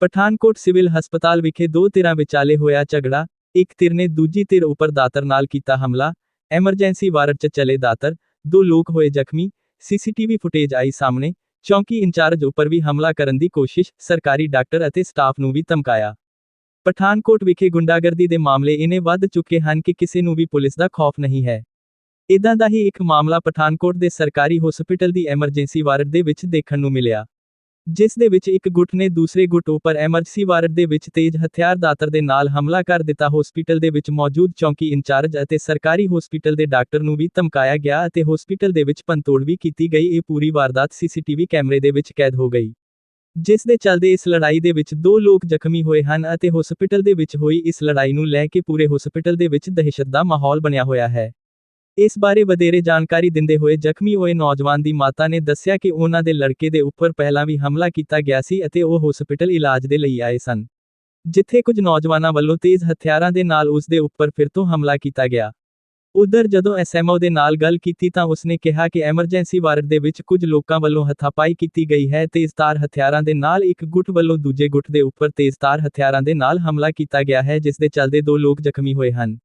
Pathankot civil ਹਸਪਤਾਲ ਵਿਖੇ ਦੋ ਧਿਰਾਂ ਵਿਚਾਲੇ ਹੋਇਆ ਝਗੜਾ, ਇੱਕ ਧਿਰ ਨੇ ਦੂਜੀ ਧਿਰ ਉੱਪਰ ਦਾਤਰ ਨਾਲ ਕੀਤਾ ਹਮਲਾ, ਐਮਰਜੈਂਸੀ ਵਾਰਡ 'ਚ ਚਲੇ ਦਾਤਰ, ਦੋ ਲੋਕ ਹੋਏ ਜ਼ਖਮੀ, ਸੀਸੀਟੀਵੀ ਫੁਟੇਜ ਆਈ ਸਾਹਮਣੇ, ਚੌਂਕੀ ਇੰਚਾਰਜ ਉੱਪਰ ਵੀ ਹਮਲਾ ਕਰਨ ਦੀ ਕੋਸ਼ਿਸ਼, ਸਰਕਾਰੀ ਡਾਕਟਰ ਅਤੇ ਸਟਾਫ ਨੂੰ ਵੀ ਧਮਕਾਇਆ। ਪਠਾਨਕੋਟ ਵਿਖੇ ਗੁੰਡਾਗਰਦੀ ਦੇ ਮਾਮਲੇ ਇਨੇ ਵੱਧ ਚੁੱਕੇ ਹਨ ਕਿ ਕਿਸੇ ਨੂੰ ਵੀ ਪੁਲਿਸ ਦਾ ਖੌਫ ਨਹੀਂ ਹੈ। ਇਦਾਂ ਦਾ ਹੀ ਇੱਕ ਮਾਮਲਾ ਪਠਾਨਕੋਟ ਦੇ ਸਰਕਾਰੀ ਹਸਪਤਾਲ ਦੀ ਐਮਰਜੈਂਸੀ ਵਾਰਡ ਦੇ ਵਿੱਚ ਦੇਖਣ ਨੂੰ ਮਿਲਿਆ। ਜਿਸ ਦੇ ਵਿੱਚ ਇੱਕ ਗੁੱਟ ਨੇ ਦੂਸਰੇ ਗੁੱਟ ਉੱਪਰ ਐਮਰਜੈਂਸੀ ਵਾਰਡ ਦੇ ਵਿੱਚ ਤੇਜ਼ ਹਥਿਆਰ ਦਾਤਰ ਦੇ ਨਾਲ ਹਮਲਾ ਕਰ ਦਿੱਤਾ। ਹਸਪੀਟਲ ਦੇ ਵਿੱਚ ਮੌਜੂਦ ਚੌਂਕੀ ਇੰਚਾਰਜ ਅਤੇ ਸਰਕਾਰੀ ਹਸਪੀਟਲ ਦੇ ਡਾਕਟਰ ਨੂੰ ਵੀ ਧਮਕਾਇਆ ਗਿਆ ਅਤੇ ਹਸਪੀਟਲ ਦੇ ਵਿੱਚ ਪੰਤੋੜ ਵੀ ਕੀਤੀ ਗਈ। ਇਹ ਪੂਰੀ ਵਾਰਦਾਤ ਸੀਸੀਟੀਵੀ ਕੈਮਰੇ ਦੇ ਵਿੱਚ ਕੈਦ ਹੋ ਗਈ। ਜਿਸ ਦੇ ਚੱਲਦੇ ਇਸ ਲੜਾਈ ਦੇ ਵਿੱਚ ਦੋ ਲੋਕ ਜ਼ਖਮੀ ਹੋਏ ਹਨ ਅਤੇ ਹਸਪੀਟਲ ਦੇ ਵਿੱਚ ਹੋਈ ਇਸ ਲੜਾਈ ਨੂੰ ਲੈ ਕੇ ਪੂਰੇ ਹਸਪੀਟਲ ਦੇ ਵਿੱਚ ਦਹਿਸ਼ਤ ਦਾ ਮਾਹੌਲ ਬਣਿਆ ਹੋਇਆ ਹੈ। ਇਸ ਬਾਰੇ ਵਧੇਰੇ ਜਾਣਕਾਰੀ ਦਿੰਦੇ ਹੋਏ ਜ਼ਖਮੀ ਹੋਏ ਨੌਜਵਾਨ ਦੀ ਮਾਤਾ ਨੇ ਦੱਸਿਆ ਕਿ ਉਹਨਾਂ ਦੇ ਲੜਕੇ ਦੇ ਉੱਪਰ ਪਹਿਲਾਂ ਵੀ ਹਮਲਾ ਕੀਤਾ ਗਿਆ ਸੀ ਅਤੇ ਉਹ ਹਸਪੀਟਲ ਇਲਾਜ ਦੇ ਲਈ ਆਏ ਸਨ, ਜਿੱਥੇ ਕੁਝ ਨੌਜਵਾਨਾਂ ਵੱਲੋਂ ਤੇਜ਼ ਹਥਿਆਰਾਂ ਦੇ ਨਾਲ ਉਸ ਦੇ ਉੱਪਰ ਫਿਰ ਤੋਂ ਹਮਲਾ ਕੀਤਾ ਗਿਆ। ਉਧਰ ਜਦੋਂ ਐਸਐਮਓ ਦੇ ਨਾਲ ਗੱਲ ਕੀਤੀ ਤਾਂ ਉਸਨੇ ਕਿਹਾ ਕਿ ਐਮਰਜੈਂਸੀ ਵਾਰਡ ਦੇ ਵਿੱਚ ਕੁਝ ਲੋਕਾਂ ਵੱਲੋਂ ਹੱਥਾਪਾਈ ਕੀਤੀ ਗਈ ਹੈ, ਤੇਜ਼ਧਾਰ ਹਥਿਆਰਾਂ ਦੇ ਨਾਲ ਇੱਕ ਗੁੱਟ ਵੱਲੋਂ ਦੂਜੇ ਗੁੱਟ ਦੇ ਉੱਪਰ ਤੇਜ਼ਧਾਰ ਹਥਿਆਰਾਂ ਦੇ ਨਾਲ ਹਮਲਾ ਕੀਤਾ ਗਿਆ ਹੈ, ਜਿਸ ਦੇ ਚੱਲਦੇ ਦੋ ਲੋਕ ਜ਼ਖਮੀ ਹੋਏ ਹਨ।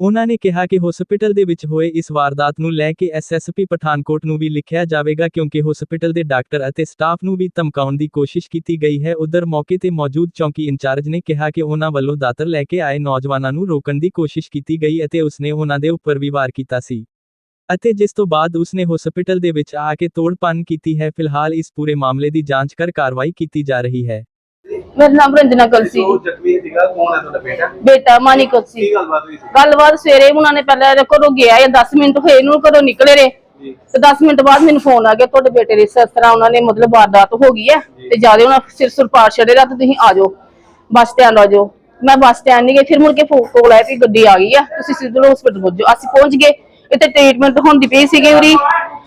ਉਹਨਾਂ ਨੇ ਕਿਹਾ ਕਿ ਹਸਪੀਟਲ ਦੇ ਵਿੱਚ ਹੋਏ ਇਸ ਵਾਰਦਾਤ ਨੂੰ ਲੈ ਕੇ ਐਸਐਸਪੀ ਪਠਾਨਕੋਟ ਨੂੰ ਵੀ ਲਿਖਿਆ ਜਾਵੇਗਾ ਕਿਉਂਕਿ ਹਸਪੀਟਲ ਦੇ ਡਾਕਟਰ ਅਤੇ ਸਟਾਫ ਨੂੰ ਵੀ ਧਮਕਾਉਣ ਦੀ ਕੋਸ਼ਿਸ਼ ਕੀਤੀ ਗਈ ਹੈ। ਉਧਰ ਮੌਕੇ ਤੇ ਮੌਜੂਦ ਚੌਂਕੀ ਇੰਚਾਰਜ ਨੇ ਕਿਹਾ ਕਿ ਉਹਨਾਂ ਵੱਲੋਂ ਦਾਤਰ ਲੈ ਕੇ ਆਏ ਨੌਜਵਾਨਾਂ ਨੂੰ ਰੋਕਣ ਦੀ ਕੋਸ਼ਿਸ਼ ਕੀਤੀ ਗਈ ਅਤੇ ਉਸਨੇ ਉਹਨਾਂ ਦੇ ਉੱਪਰ ਵੀ ਵਾਰ ਕੀਤਾ ਸੀ। ਅਤੇ ਜਿਸ ਤੋਂ ਬਾਅਦ ਉਸਨੇ ਹਸਪੀਟਲ ਦੇ ਵਿੱਚ ਆ ਕੇ ਤੋੜਪੰਨ ਕੀਤੀ ਹੈ। ਫਿਲਹਾਲ ਇਸ ਪੂਰੇ ਮਾਮਲੇ ਦੀ ਜਾਂਚ ਕਰ ਕਾਰਵਾਈ ਕੀਤੀ ਜਾ ਰਹੀ ਹੈ। ਮੇਰਾ ਨਾਮ ਰੰਜਨਾ ਕਲਸੀ ਉਹ ਜ਼ਖਮੀ ਸੀਗਾ ਕੌਣ ਹੈ ਤੁਹਾਡਾ ਬੇਟਾ? ਬੇਟਾ ਮਾਨੀ ਕਲਸੀ ਕੀ ਗੱਲਬਾਤ ਹੋਈ ਸੀ? ਗੱਲਬਾਤ ਸਵੇਰੇ ਉਹਨਾਂ ਨੇ ਪਹਿਲਾਂ ਘਰੋਂ ਗਿਆ ਇਹ 10 ਮਿੰਟ ਹੋਏ ਇਹਨੂੰ ਘਰੋਂ ਨਿਕਲੇ ਰੇ ਜੀ। ਤੇ 10 ਮਿੰਟ ਬਾਅਦ ਮੈਨੂੰ ਫੋਨ ਆ ਗਿਆ ਤੁਹਾਡੇ ਬੇਟੇ ਦੇ ਇਸ ਤਰ੍ਹਾਂ ਉਹਨਾਂ ਨੇ ਮਤਲਬ ਵਾਰਦਾਤ ਹੋ ਗਈ ਹੈ ਤੇ ਜ਼ਿਆਦਾ ਉਹਨਾਂ ਸਿਰ ਸੁਰ ਪਾੜ ਛੜੇਗਾ ਤੇ ਤੁਸੀਂ ਆ ਜਾਓ ਬੱਸ ਸਟੈਂਡ ਆ ਜਾਓ। ਮੈਂ ਬੱਸ ਸਟੈਂਡ ਨਹੀਂ ਗਈ ਫਿਰ ਮੁੜ ਕੇ ਫੋਨ ਕੋਲ ਆਇਆ ਕਿ ਗੱਡੀ ਆ ਗਈ ਆ ਤੁਸੀਂ ਸਿੱਧੂ ਹਸਪੀਟਲ ਪਹੁੰਚ ਜਾਓ ਅਸੀਂ ਪਹੁੰਚ ਗਏ ਇੱਥੇ ਟ੍ਰੀਟਮੈਂਟ ਹੁੰਦੀ ਪਈ ਸੀਗੀ ਉਰੀ।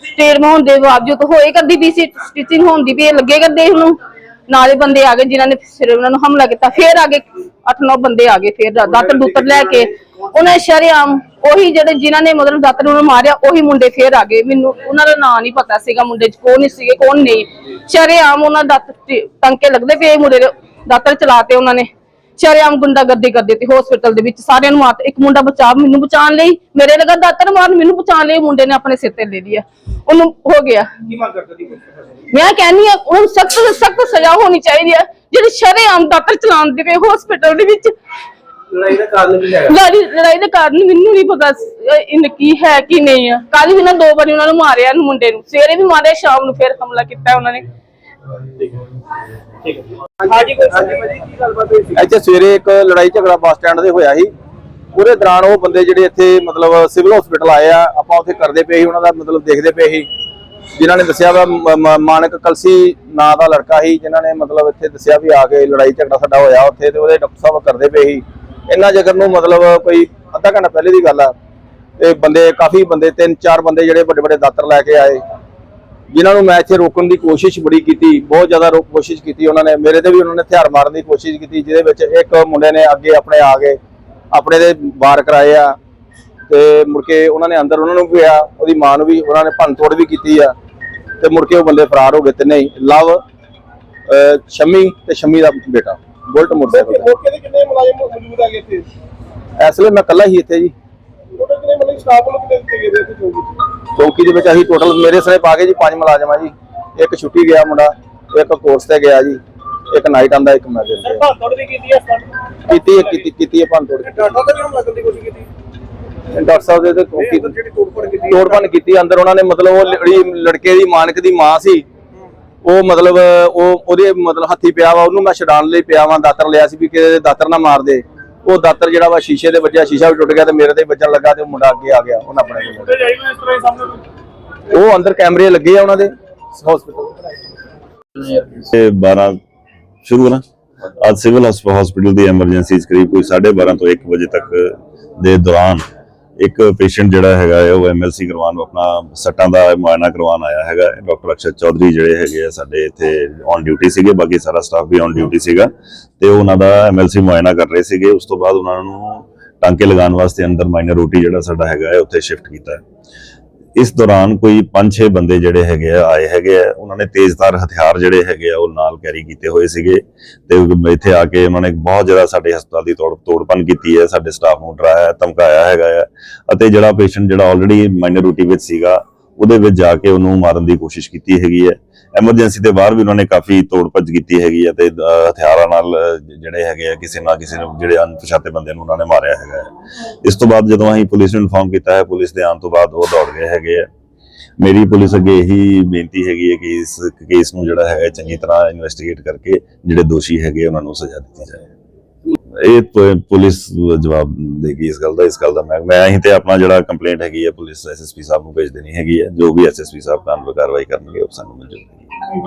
ਟ੍ਰੀਟਮੈਂਟ ਹੋਣ ਦੇ ਬਾਵਜੂਦ ਹੋਏ ਕਰਦੀ ਪਈ ਸੀ ਸਟਿਚਿੰਗ ਹੁੰਦੀ ਪਈ ਲੱਗੇ ਕਰਦੇ ਉਹਨੂੰ। ਨਾਲੇ ਬੰਦੇ ਆ ਗਏ ਜਿਨ੍ਹਾਂ ਨੇ ਫਿਰ ਉਹਨਾਂ ਨੂੰ ਹਮਲਾ ਕੀਤਾ ਫਿਰ ਆ ਗਏ 8-9 ਬੰਦੇ ਆ ਗਏ ਫਿਰ ਦਾਤਰ ਦੂਤਰ ਲੈ ਕੇ। ਉਹਨੇ ਸ਼ਰੇਆਮ ਉਹੀ ਜਿਹੜੇ ਜਿਨ੍ਹਾਂ ਨੇ ਮਤਲਬ ਦਾਤਰ ਨੂੰ ਮਾਰਿਆ ਉਹੀ ਮੁੰਡੇ ਫਿਰ ਆ ਗਏ। ਮੈਨੂੰ ਉਹਨਾਂ ਦਾ ਨਾਂ ਨਹੀਂ ਪਤਾ ਸੀਗਾ ਮੁੰਡੇ ਚ ਕੌਣ ਸੀਗੇ ਕੌਣ ਨਹੀਂ। ਸ਼ਰੇਆਮ ਉਹਨਾਂ ਦਾ ਟੰਕੇ ਲੱਗਦੇ ਪਏ ਮੁੰਡੇ ਦੇ ਦਾਤਰ ਚਲਾਤੇ ਉਹਨਾਂ ਨੇ। ਸ਼ਰੇਆਮ ਗੁੰਡਾਗਰਦੀ ਕਰਦੇ ਤੇ ਹਸਪੀਟਲ ਦੇ ਵਿੱਚ ਸਾਰਿਆਂ ਨੂੰ ਮਾਰ ਇੱਕ ਮੁੰਡਾ ਬਚਾ ਮੈਨੂੰ ਬਚਾਉਣ ਲਈ ਮੇਰੇ ਲਗਾ ਦਾਤਰ ਮਾਰਨ ਮੈਨੂੰ ਬਚਾਉਣ ਲਈ ਮੁੰਡੇ ਨੇ ਆਪਣੇ ਸਿਰ ਤੇ ਲੈ ਲਿਆ। ਉਹਨੂੰ ਹੋ ਗਿਆ। ਕੀ ਮੰਗ ਕਰਦੇ ਮੈਂ ਕਹਿੰਨੀ ਆ ਉਹਨੂੰ ਸਖਤ ਤੋਂ ਸਖਤ ਸਜ਼ਾ ਹੋਣੀ ਚਾਹੀਦੀ ਹੈ। ਜਿਹੜੇ ਸ਼ਰੇਆਮ ਦਾਤਰ ਚਲਾਉਂਦੇ ਪਏ ਹਸਪੀਟਲ ਦੇ ਵਿੱਚ ਲੜਾਈ ਦਾ ਕਾਰਨ ਕੀ ਹੈਗਾ? ਲੜਾਈ ਦੇ ਕਾਰਨ ਮੈਨੂੰ ਨਹੀਂ ਪਤਾ ਇਹ ਕੀ ਹੈ ਕੀ ਨਹੀਂ ਆ ਕੱਲ ਵੀ ਨਾ ਦੋ ਵਾਰੀ ਉਹਨਾਂ ਨੂੰ ਮਾਰਿਆ ਇਹਨੂੰ ਮੁੰਡੇ ਨੂੰ। ਸਵੇਰੇ ਵੀ ਮਾਰਿਆ ਸ਼ਾਮ ਨੂੰ ਫਿਰ ਹਮਲਾ ਕੀਤਾ ਉਹਨਾਂ ਨੇ। ਠੀਕ ਹੈ। ਹਾਂਜੀ ਕੋਈ ਹਾਂਜੀ ਭਾਜੀ ਕੀ ਗੱਲਬਾਤ ਹੋਈ ਸੀ? ਇੱਥੇ ਸਵੇਰੇ ਇੱਕ ਲੜਾਈ ਝਗੜਾ ਬੱਸ ਸਟੈਂਡ ਦੇ ਹੋਇਆ ਸੀ। ਉਹਦੇ ਦੌਰਾਨ ਉਹ ਬੰਦੇ ਜਿਹੜੇ ਇੱਥੇ ਮਤਲਬ ਸਿਵਲ ਹਸਪੀਟਲ ਆਏ ਆ ਆਪਾਂ ਉੱਥੇ ਕਰਦੇ ਪਏ ਸੀ ਉਹਨਾਂ ਦਾ ਮਤਲਬ ਦੇਖਦੇ ਪਏ ਸੀ। ਜਿਨ੍ਹਾਂ ਨੇ ਦੱਸਿਆ ਵਾ ਮਾਨਕ ਕਲਸੀ ਨਾਂ ਦਾ ਲੜਕਾ ਸੀ ਜਿਨ੍ਹਾਂ ਨੇ ਮਤਲਬ ਇੱਥੇ ਦੱਸਿਆ ਵੀ ਆ ਕੇ ਲੜਾਈ ਝਗੜਾ ਸਾਡਾ ਹੋਇਆ ਉੱਥੇ ਤੇ ਉਹਦੇ ਡਾਕਟਰ ਸਾਹਿਬ ਕਰਦੇ ਪਏ ਸੀ। ਇੰਨਾ ਜਗਰ ਨੂੰ ਮਤਲਬ ਕੋਈ ਅੱਧਾ ਘੰਟਾ ਪਹਿਲੇ ਦੀ ਗੱਲ ਆ ਤੇ ਬੰਦੇ ਕਾਫੀ ਬੰਦੇ ਤਿੰਨ ਚਾਰ ਬੰਦੇ ਜਿਹੜੇ ਵੱਡੇ ਵੱਡੇ ਦਾਤਰ ਲੈ ਕੇ ਆਏ। ਜਿਨ੍ਹਾਂ ਨੂੰ ਮੈਂ ਇੱਥੇ ਰੋਕਣ ਦੀ ਕੋਸ਼ਿਸ਼ ਬੜੀ ਕੀਤੀ ਬਹੁਤ ਜ਼ਿਆਦਾ ਰੋਕ ਕੋਸ਼ਿਸ਼ ਕੀਤੀ ਉਹਨਾਂ ਨੇ। ਮੇਰੇ ਤੇ ਵੀ ਉਹਨਾਂ ਨੇ ਹਥਿਆਰ ਮਾਰਨ ਦੀ ਕੋਸ਼ਿਸ਼ ਕੀਤੀ ਜਿਹਦੇ ਵਿੱਚ ਇੱਕ ਮੁੰਡੇ ਨੇ ਅੱਗੇ ਆਪਣੇ ਆ ਗਏ ਆਪਣੇ ਦੇ ਵਾਰ ਕਰਾਏ ਆ। ਤੇ ਮੁੜ ਕੇ ਉਹਨਾਂ ਨੇ ਅੰਦਰ ਉਹਨਾਂ ਨੂੰ ਵੀ ਆ ਉਹਦੀ ਮਾਂ ਨੂੰ ਵੀ ਉਹਨਾਂ ਨੇ ਭੰਨ ਤੋੜ ਵੀ ਕੀਤੀ ਆ। ਤੇ ਮੁੜ ਕੇ ਉਹ ਬੰਦੇ ਫਰਾਰ ਹੋ ਗਏ ਤਿੰਨੇ ਹੀ ਲਵ ਸ਼ਮੀ ਤੇ ਸ਼ਮੀ ਦਾ ਬੇਟਾ ਬੁਲਟ ਮੋਟਰਸਾਈਕਲ ਤੇ। ਮੌਕੇ ਤੇ ਕਿੰਨੇ ਮੁਲਾਜ਼ਮ ਮੌਜੂਦ ਹੈਗੇ ਇੱਥੇ? ਇਸ ਵੇਲੇ ਮੈਂ ਇਕੱਲਾ ਹੀ ਇੱਥੇ ਜੀ। ਟੋਟਲ ਕਿੰਨੇ ਮਤਲਬ ਸਟਾਫ ਵੱਲੋਂ ਕਿੰਨੇ ਦਿੱਤੇ ਗਏ ਇੱਥੇ ਚੌਂਕੀ 'ਚ? ਚੌਕੀ ਦੇ ਵਿੱਚ ਅਸੀਂ ਟੋਟਲ ਮੇਰੇ ਸਾਰੇ ਪਾ ਕੇ ਜੀ ਪੰਜ ਮੁਲਾਜ਼ਮ ਆ ਜੀ। ਇੱਕ ਛੁੱਟੀ ਗਿਆ ਮੁੰਡਾ ਇੱਕ ਕੋਰਸ ਤੇ ਗਿਆ ਜੀ। ਇੱਕ ਨਾਈਟ ਆਂਦਾ ਇੱਕ ਮੈਂ ਭੰਨ ਵੀ ਕੀਤੀ ਹੈ ਕੀਤੀ ਹੈ ਕੀਤੀ ਕੀਤੀ ਹੈ ਭੰਨ ਤੋੜ ਡਾਕਟਰ ਤੇ ਵੀ ਹਮਲਾ ਕਰਨ ਦੀ ਕੋਸ਼ਿਸ਼ ਕੀਤੀ? ਡਾਕਟਰ ਸਾਹਿਬ ਦੇ ਤੇ ਤੋੜਫੋੜ ਕੀਤੀ। ਕੀਤੀ ਅੰਦਰ ਉਹਨਾਂ ਨੇ ਮਤਲਬ ਉਹ ਲੜੀ ਲੜਕੇ ਦੀ ਮਾਨਕ ਦੀ ਮਾਂ ਸੀ। ਉਹ ਮਤਲਬ ਉਹ ਉਹਦੇ ਮਤਲਬ ਹੱਥੀ ਪਿਆ ਵਾ ਉਹਨੂੰ ਮੈਂ ਛਡਾਣ ਲਈ ਪਿਆ ਵਾਂ ਦਾਤਰ ਲਿਆ ਸੀ ਵੀ ਕਿ ਦਾਤਰ ਨਾ ਮਾਰ ਦੇ। ਉਹ ਦਾਤਰ ਜਿਹੜਾ ਵਾ ਸ਼ੀਸ਼ੇ ਦੇ ਵੱਜਿਆ ਸ਼ੀਸ਼ਾ ਵੀ ਟੁੱਟ ਗਿਆ ਤੇ ਮੇਰੇ ਤੇ ਵੱਜਣ ਲੱਗਾ ਤੇ ਉਹ ਮੁੰਡਾ ਅੱਗੇ ਆ ਗਿਆ ਉਹਨਾਂ ਆਪਣੇ ਉਹ ਅੰਦਰ ਕੈਮਰੇ ਲੱਗੇ ਆ ਉਹਨਾਂ ਦੇ ਹਸਪੀਟਲ ਤੇ 12 ਸ਼ੁਰੂ ਨਾ ਅੱਜ ਸਿਵਲ ਹਸਪੀਟਲ ਦੀ ਐਮਰਜੈਂਸੀ ਕਰੀਬ ਕੋਈ 12:30 ਤੋਂ 1 ਵਜੇ ਤੱਕ ਦੇ ਦੌਰਾਨ ਇੱਕ ਪੇਸ਼ੈਂਟ ਜਿਹੜਾ ਹੈਗਾ ਉਹ ਐਮਐਲਸੀ ਕਰਵਾਉਣ ਆਪਣਾ ਸੱਟਾਂ ਦਾ ਮੁਆਇਨਾ ਕਰਵਾਉਣ ਆਇਆ ਹੈਗਾ ਡਾਕਟਰ ਅਕਸ਼ਰ ਚੌਧਰੀ ਜਿਹੜੇ ਹੈਗੇ ਆ ਸਾਡੇ ਇੱਥੇ ਔਨ ਡਿਊਟੀ ਸੀਗੇ, ਬਾਕੀ ਸਾਰਾ ਸਟਾਫ ਵੀ ਔਨ ਡਿਊਟੀ ਸੀਗਾ ਤੇ ਉਹਨਾਂ ਦਾ ਐਮਐਲਸੀ ਮੁਆਇਨਾ ਕਰ ਰਹੇ ਸੀਗੇ। ਉਸ ਤੋਂ ਬਾਅਦ ਉਹਨਾਂ ਨੂੰ ਟਾਂਕੇ ਲਗਾਉਣ ਵਾਸਤੇ ਅੰਦਰ ਮਾਈਨਰ ਰੋਟੀ ਜਿਹੜਾ ਸਾਡਾ ਹੈਗਾ ਉੱਥੇ ਸ਼ਿਫਟ ਕੀਤਾ ਹੈ। ਇਸ ਦੌਰਾਨ ਕੋਈ 5-6 ਬੰਦੇ ਜਿਹੜੇ ਹੈਗੇ ਆ, ਆਏ ਹੈਗੇ ਆ। ਉਹਨਾਂ ਨੇ ਤੇਜ਼ਧਾਰ ਹਥਿਆਰ ਜਿਹੜੇ ਹੈਗੇ ਆ, ਉਹ ਨਾਲ ਕੈਰੀ ਕੀਤੇ ਹੋਏ ਸੀਗੇ। ਤੇ ਇੱਥੇ ਆ ਕੇ ਉਹਨਾਂ ਨੇ ਬਹੁਤ ਜ਼ਿਆਦਾ ਸਾਡੇ ਹਸਪਤਾਲ ਦੀ ਤੋੜ, ਤੋੜਪਨ ਕੀਤੀ ਹੈ। ਸਾਡੇ ਸਟਾਫ ਨੂੰ ਡਰਾਇਆ, ਧਮਕਾਇਆ ਹੈਗਾ ਆ। ਅਤੇ ਜਿਹੜਾ ਪੇਸ਼ੈਂਟ ਜਿਹੜਾ ਆਲਰੇਡੀ ਮਾਈਨੋਰਿਟੀ ਵਿੱਚ ਸੀਗਾ ਉਹਦੇ ਵਿੱਚ ਜਾ ਕੇ ਉਹਨੂੰ ਮਾਰਨ ਦੀ ਕੋਸ਼ਿਸ਼ ਕੀਤੀ ਹੈਗੀ ਹੈ। ਐਮਰਜੈਂਸੀ ਦੇ ਬਾਹਰ ਵੀ ਉਹਨਾਂ ਨੇ ਕਾਫੀ ਤੋੜ ਭੱਜ ਕੀਤੀ ਹੈਗੀ ਹੈ ਤੇ ਹਥਿਆਰਾਂ ਨਾਲ ਜਿਹੜੇ ਹੈਗੇ ਆ, ਕਿਸੇ ਨਾ ਕਿਸੇ ਨੂੰ, ਜਿਹੜੇ ਅਣਪਛਾਤੇ ਬੰਦੇ ਨੂੰ ਉਹਨਾਂ ਨੇ ਮਾਰਿਆ ਹੈਗਾ ਹੈ। ਇਸ ਤੋਂ ਬਾਅਦ ਜਦੋਂ ਅਸੀਂ ਪੁਲਿਸ ਨੂੰ ਇਨਫਾਰਮ ਕੀਤਾ ਹੈ, ਪੁਲਿਸ ਦੇ ਆਉਣ ਤੋਂ ਬਾਅਦ ਉਹ ਦੌੜ ਗਏ ਹੈਗੇ ਆ। ਮੇਰੀ ਪੁਲਿਸ ਅੱਗੇ ਇਹੀ ਬੇਨਤੀ ਹੈਗੀ ਹੈ ਕਿ ਇਸ ਕੇਸ ਨੂੰ ਜਿਹੜਾ ਹੈਗਾ, ਚੰਗੀ ਤਰ੍ਹਾਂ ਇਨਵੈਸਟੀਗੇਟ ਕਰਕੇ ਜਿਹੜੇ ਦੋਸ਼ੀ ਹੈਗੇ ਉਹਨਾਂ ਨੂੰ ਸਜ਼ਾ ਦਿੱਤੀ ਜਾਏ। ਇਹ ਪੁਲਿਸ ਜਵਾਬ ਦੇਗੀ ਇਸ ਗੱਲ ਦਾ, ਇਸ ਗੱਲ ਦਾ ਮੈਂ ਮੈਂ ਅਸੀਂ ਤੇ ਆਪਣਾ ਜਿਹੜਾ ਕੰਪਲੇਂਟ ਹੈਗੀ ਹੈ ਪੁਲਿਸ ਐਸਐਸਪੀ ਸਾਹਿਬ ਨੂੰ ਭੇਜ ਦੇਣੀ ਹੈਗੀ ਹੈ ਜੋ ਵੀ ਐਸਐਸਪੀ ਸਾਹਿਬ ਕਾਨੂੰਨੀ ਕਾਰਵਾਈ ਕਰਨਗੇ, ਉਹ ਸਾਨੂੰ ਮਿਲ ਹੈ